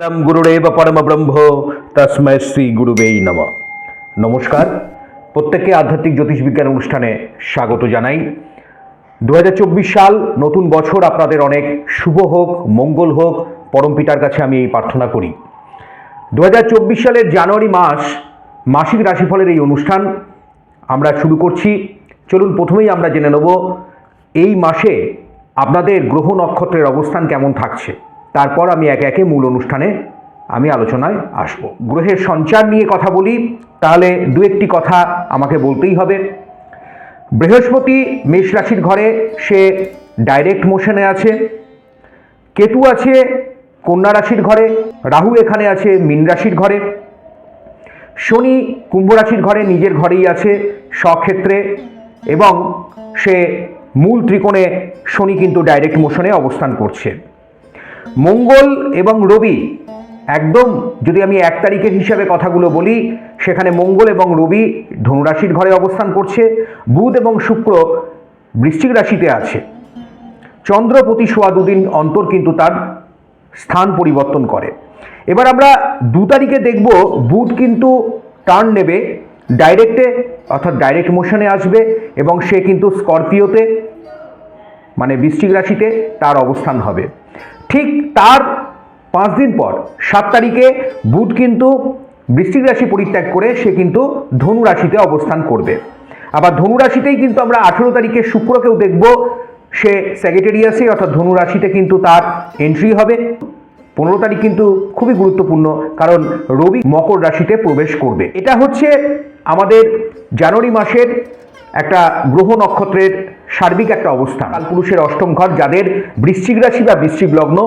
পরম গুরুরেব পরম ব্রহ্ম তস্ময় শ্রী গুরুবেই নম নমস্কার প্রত্যেককে আধ্যাত্মিক জ্যোতিষ বিজ্ঞান অনুষ্ঠানে স্বাগত জানাই। দু হাজার চব্বিশ সাল নতুন বছর আপনাদের অনেক শুভ হোক, মঙ্গল হোক, পরম পিতার কাছে আমি এই প্রার্থনা করি। দু হাজার চব্বিশ সালের জানুয়ারি মাস মাসিক রাশিফলের এই অনুষ্ঠান। আমরা শুরু করছি। চলুন প্রথমেই আমরা জেনে নেব, এই মাসে আপনাদের গ্রহ নক্ষত্রের অবস্থান কেমন থাকছে। তারপর আমি একে একে মূল অনুষ্ঠানে আমি আলোচনায় আসব। গ্রহের সঞ্চার নিয়ে কথা বলি, তাহলে দু একটি কথা আমাকে বলতেই হবে। বৃহস্পতি মেষ রাশির ঘরে, সে ডাইরেক্ট মোশনে আছে। কেতু আছে কন্যা রাশির ঘরে, রাহু এখানে আছে মীন রাশির ঘরে। শনি কুম্ভ রাশির ঘরে নিজের ঘরেই আছে স্বক্ষেত্রে এবং সে মূল ত্রিকোণে শনি কিন্তু ডাইরেক্ট মোশনে অবস্থান করছে। মঙ্গল এবং রবি, একদম যদি আমি এক তারিখের হিসাবে কথাগুলো বলি, সেখানে মঙ্গল এবং রবি ধনুরাশির ঘরে অবস্থান করছে, বুধ এবং শুক্র বৃশ্চিক রাশিতে আছে। চন্দ্র প্রতি সোয়া দুদিন অন্তর কিন্তু তার স্থান পরিবর্তন করে। এবার আমরা দু তারিখে দেখব, বুধ কিন্তু টার্ন নেবে ডাইরেক্টে অর্থাৎ ডাইরেক্ট মোশনে আসবে এবং সে কিন্তু স্করপিওতে মানে বৃশ্চিক রাশিতে তার অবস্থান হবে। ঠিক তার পাঁচ দিন পর, সাত তারিখে বুধ কিন্তু বৃশ্চিক রাশি পরিত্যাগ করে সে কিন্তু ধনু রাশিতে অবস্থান করবে। আবার ধনু রাশিতেই কিন্তু আমরা আঠেরো তারিখে শুক্রকেও দেখব, সে সেক্রেটারিয়াসে অর্থাৎ ধনু রাশিতে কিন্তু তার এন্ট্রি হবে। পনেরো তারিখ কিন্তু খুবই গুরুত্বপূর্ণ, কারণ রবি মকর রাশিতে প্রবেশ করবে। এটা হচ্ছে আমাদের জানুয়ারি মাসের একটা গ্রহ নক্ষত্রের সার্বিক একটা অবস্থা কালপুরুষের অষ্টম ঘর, যাদের বৃশ্চিক রাশি বা বৃশ্চিক লগ্ন,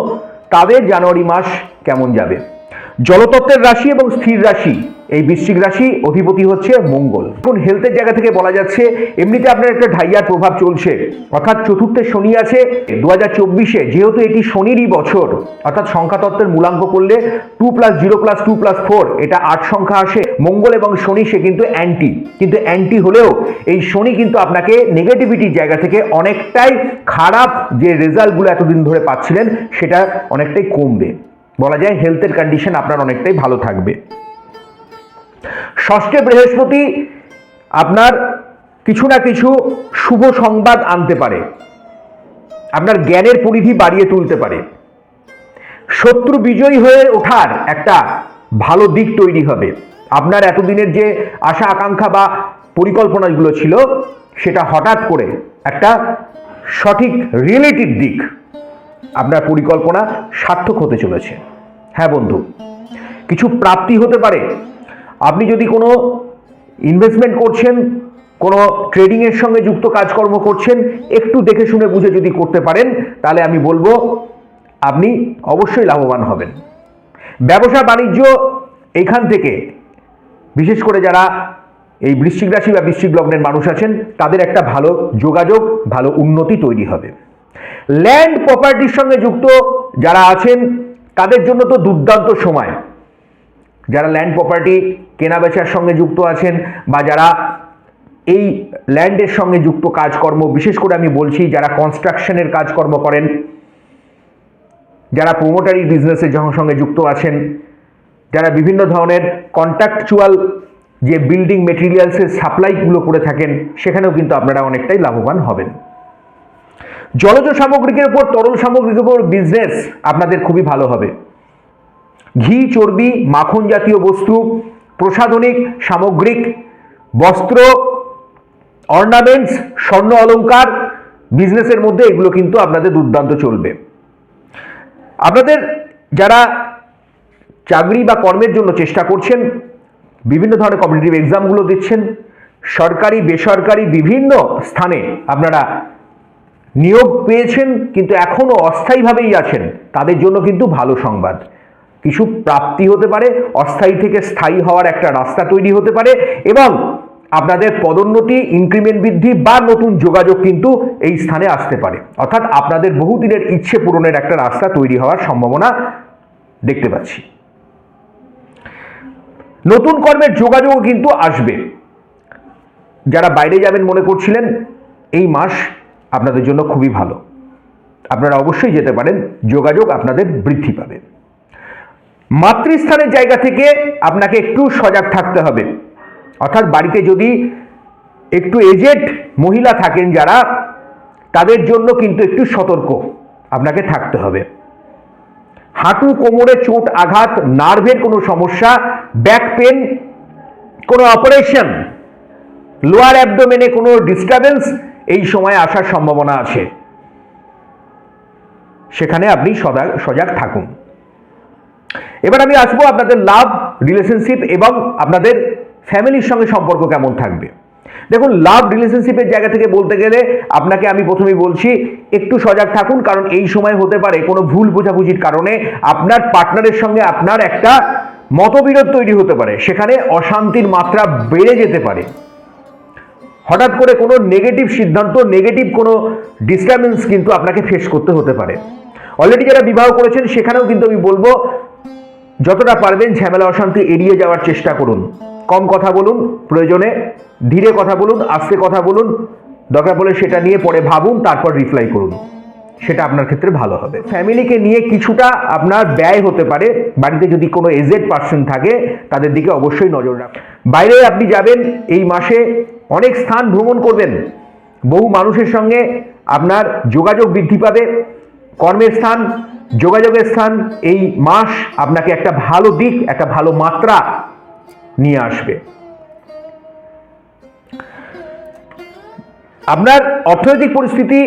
তাদের জানুয়ারি মাস কেমন যাবে? জলতত্ত্বের রাশি এবং স্থির রাশি, এই বৃশ্চিক রাশি অধিপতি হচ্ছে মঙ্গল। এখন হেলথের জায়গা থেকে বলা যাচ্ছে, এমনিতে আপনার একটা ঢাইয়ার প্রভাব চলছে। অর্থাৎ চতুর্থে শনি আছে দু হাজার চব্বিশে যেহেতু এটি শনিরই বছর, অর্থাৎ সংখ্যাতত্ত্বের মূলাঙ্ক করলে two plus zero plus two plus four এটা আট সংখ্যা আসে। মঙ্গল এবং শনি সে কিন্তু অ্যান্টি কিন্তু অ্যান্টি হলেও এই শনি কিন্তু আপনাকে নেগেটিভিটির জায়গা থেকে অনেকটাই খারাপ যে রেজাল্টগুলো এতদিন ধরে পাচ্ছিলেন, সেটা অনেকটাই কমবে। বলা যায় হেলথের কন্ডিশন আপনার অনেকটাই ভালো থাকবে। ষষ্ঠে বৃহস্পতি আপনার কিছু না কিছু শুভ সংবাদ আনতে পারে। আপনার জ্ঞানের পরিধি বাড়িয়ে তুলতে পারে। শত্রু বিজয়ী হয়ে ওঠার একটা ভালো দিক তৈরি হবে। আপনার এতদিনের যে আশা, আকাঙ্ক্ষা বা পরিকল্পনাগুলো ছিল, সেটা হঠাৎ করে একটা সঠিক রিয়েলিটির দিক আপনার পরিকল্পনা সার্থক হতে চলেছে। হ্যাঁ বন্ধু, কিছু প্রাপ্তি হতে পারে। আপনি যদি কোনো ইনভেস্টমেন্ট করছেন, কোনো ট্রেডিংয়ের সঙ্গে যুক্ত কাজকর্ম করছেন, একটু দেখে শুনে বুঝে যদি করতে পারেন, তাহলে আমি বলব, আপনি অবশ্যই লাভবান হবেন। ব্যবসা বাণিজ্য এইখান থেকে, বিশেষ করে যারা এই বৃশ্চিক রাশি বা বৃশ্চিক লগ্নের মানুষ আছেন, তাদের একটা ভালো যোগাযোগ, ভালো উন্নতি তৈরি হবে। ল্যান্ড প্রপার্টির সঙ্গে যুক্ত যারা আছেন, তাদের জন্য তো দুর্দান্ত সময়। যারা ল্যান্ড প্রপার্টি কেনা বেচার সঙ্গে যুক্ত আছেন বা যারা এই ল্যান্ডের সঙ্গে যুক্ত কাজকর্ম, বিশেষ করে আমি বলছি যারা কনস্ট্রাকশনের কাজকর্ম করেন, যারা প্রোমোটারি বিজনেসের সঙ্গে যুক্ত আছেন, যারা বিভিন্ন ধরনের কন্ট্রাকচুয়াল যে বিল্ডিং মেটেরিয়ালসের সাপ্লাইগুলো করে থাকেন, সেখানেও কিন্তু আপনারা অনেকটাই লাভবান হবেন। জলজ সামগ্রিকের উপর তরল সামগ্রিকের উপর বিজনেস আপনাদের খুবই ভালো হবে। ঘি, চর্বি, মাখন জাতীয় বস্তু, প্রসাধনিক, সামগ্রিক, বস্ত্র অর্নামেন্টস স্বর্ণ অলঙ্কার বিজনেসের মধ্যে এগুলো কিন্তু আপনাদের দুর্দান্ত চলবে। আপনাদের যারা চাকরি বা কর্মের জন্য চেষ্টা করছেন, বিভিন্ন ধরনের কম্পিটিটিভ এক্সামগুলো দিচ্ছেন, সরকারি, বেসরকারি বিভিন্ন স্থানে আপনারা নিয়োগ পেয়েছেন, কিন্তু এখনও অস্থায়ীভাবেই আছেন। তাদের জন্য কিন্তু ভালো সংবাদ। কিছু প্রাপ্তি হতে পারে, অস্থায়ী থেকে স্থায়ী হওয়ার একটা রাস্তা তৈরি হতে পারে এবং আপনাদের পদোন্নতি ইনক্রিমেন্ট বৃদ্ধি বা নতুন যোগাযোগ কিন্তু এই স্থানে আসতে পারে। অর্থাৎ আপনাদের বহুদিনের ইচ্ছে পূরণের একটা রাস্তা তৈরি হওয়ার সম্ভাবনা দেখতে পাচ্ছি। নতুন কর্মের যোগাযোগও কিন্তু আসবে। যারা বাইরে যাবেন মনে করছিলেন, এই মাস আপনাদের জন্য খুবই ভালো। আপনারা অবশ্যই যেতে পারেন, যোগাযোগ আপনাদের বৃদ্ধি পাবে। মাতৃস্থানের জায়গা থেকে আপনাকে একটু সজাগ থাকতে হবে। অর্থাৎ বাড়িতে যদি একটু এজেড মহিলা থাকেন যারা, তাদের জন্য কিন্তু একটু সতর্ক আপনাকে থাকতে হবে। হাঁটু, কোমরে চোট, আঘাত, নার্ভের কোনো সমস্যা ব্যাক পেন কোনো অপারেশন লোয়ার অ্যাবডোমেনে কোনো ডিস্টারবেন্স এই সময় আসার সম্ভাবনা আছে। সেখানে আপনি সদা সজাগ থাকুন। এবার আমি আসব আপনাদের লাভ রিলেশনশিপ এবং আপনাদের ফ্যামিলির সঙ্গে সম্পর্ক কেমন থাকবে। দেখুন লাভ রিলেশনশিপের জায়গা থেকে বলতে গেলে আপনাকে আমি প্রথমেই বলছি, একটু সজাগ থাকুন, কারণ এই সময় হতে পারে কোনো ভুল বোঝাবুঝির কারণে আপনার পার্টনারের সঙ্গে আপনার একটা মতবিরোধ তৈরি হতে পারে। সেখানে অশান্তির মাত্রা বেড়ে যেতে পারে। হঠাৎ করে কোনো নেগেটিভ সিদ্ধান্ত নেগেটিভ কোনো ডিস্টারবেন্স কিন্তু আপনাকে ফেস করতে হতে পারে। অলরেডি যারা বিবাহ করেছেন, সেখানেও কিন্তু আমি বলব, যতটা পারবেন ঝামেলা, অশান্তি এড়িয়ে যাওয়ার চেষ্টা করুন। কম কথা বলুন, প্রয়োজনে ধীরে কথা বলুন, আস্তে কথা বলুন, দরকার পড়লে সেটা নিয়ে পরে ভাবুন, তারপর রিপ্লাই করুন। সেটা আপনার ক্ষেত্রে ভালো হবে। ফ্যামিলিকে নিয়ে কিছুটা আপনার ব্যয় হতে পারে। বাড়িতে যদি কোনো এজেড পার্সন থাকে, তাদের দিকে অবশ্যই নজর রাখুন। বাইরে আপনি যাবেন, এই মাসে অনেক স্থান ভ্রমণ করবেন। বহু মানুষের সঙ্গে আপনার যোগাযোগ বৃদ্ধি পাবে। কর্মের স্থান, যোগাযোগের স্থান, এই মাস আপনাকে একটা ভালো দিক, একটা ভালো মাত্রা নিয়ে আসবে। আপনার অর্থনৈতিক পরিস্থিতি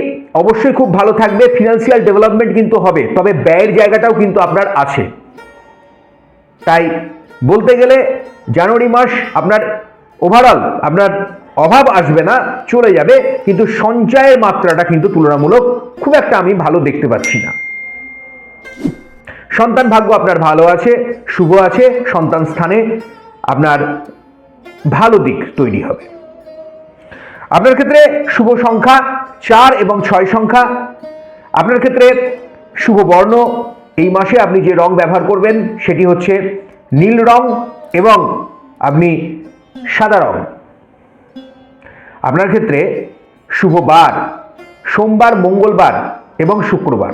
অবশ্যই খুব ভালো থাকবে ফিনান্সিয়াল ডেভেলপমেন্ট কিন্তু হবে, তবে ব্যয়ের জায়গাটাও কিন্তু আপনার আছে। তাই বলতে গেলে জানুয়ারি মাস আপনার ওভারঅল আপনার অভাব আসবে না, চলে যাবে, কিন্তু সঞ্চয়ের মাত্রাটা কিন্তু তুলনামূলক খুব একটা আমি ভালো দেখতে পাচ্ছি না। সন্তান ভাগ্য আপনার ভালো আছে, শুভ আছে, সন্তান স্থানে আপনার ভালো দিক তৈরি হবে। আপনার ক্ষেত্রে শুভ সংখ্যা চার এবং ছয় সংখ্যা, আপনার ক্ষেত্রে শুভ বর্ণ, এই মাসে আপনি যে রং ব্যবহার করবেন সেটি হচ্ছে নীল রং এবং আপনি সাদা রং। আপনার ক্ষেত্রে শুভ বার, সোমবার, মঙ্গলবার এবং শুক্রবার।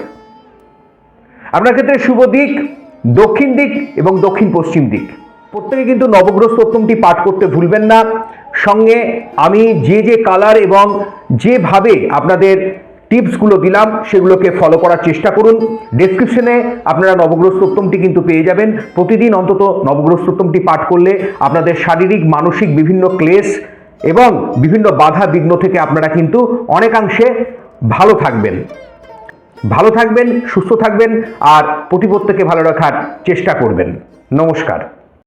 আপনার ক্ষেত্রে শুভ দিক, দক্ষিণ দিক এবং দক্ষিণ পশ্চিম দিক। প্রত্যেকে কিন্তু নবগ্রহ সপ্তমটি পাঠ করতে ভুলবেন না। সঙ্গে আমি যে যে কালার এবং যেভাবে আপনাদের টিপসগুলো দিলাম, সেগুলোকে ফলো করার চেষ্টা করুন। ডেসক্রিপশনে আপনারা নবগ্রহ সপ্তমটি কিন্তু পেয়ে যাবেন। প্রতিদিন অন্তত নবগ্রহ সপ্তমটি পাঠ করলে আপনাদের শারীরিক, মানসিক বিভিন্ন ক্লেশ এবং বিভিন্ন বাধা বিঘ্ন থেকে আপনারা কিন্তু অনেকাংশে ভালো থাকবেন। ভালো থাকবেন, সুস্থ থাকবেন আর প্রতিপত্তকে ভালো রাখার চেষ্টা করবেন। নমস্কার।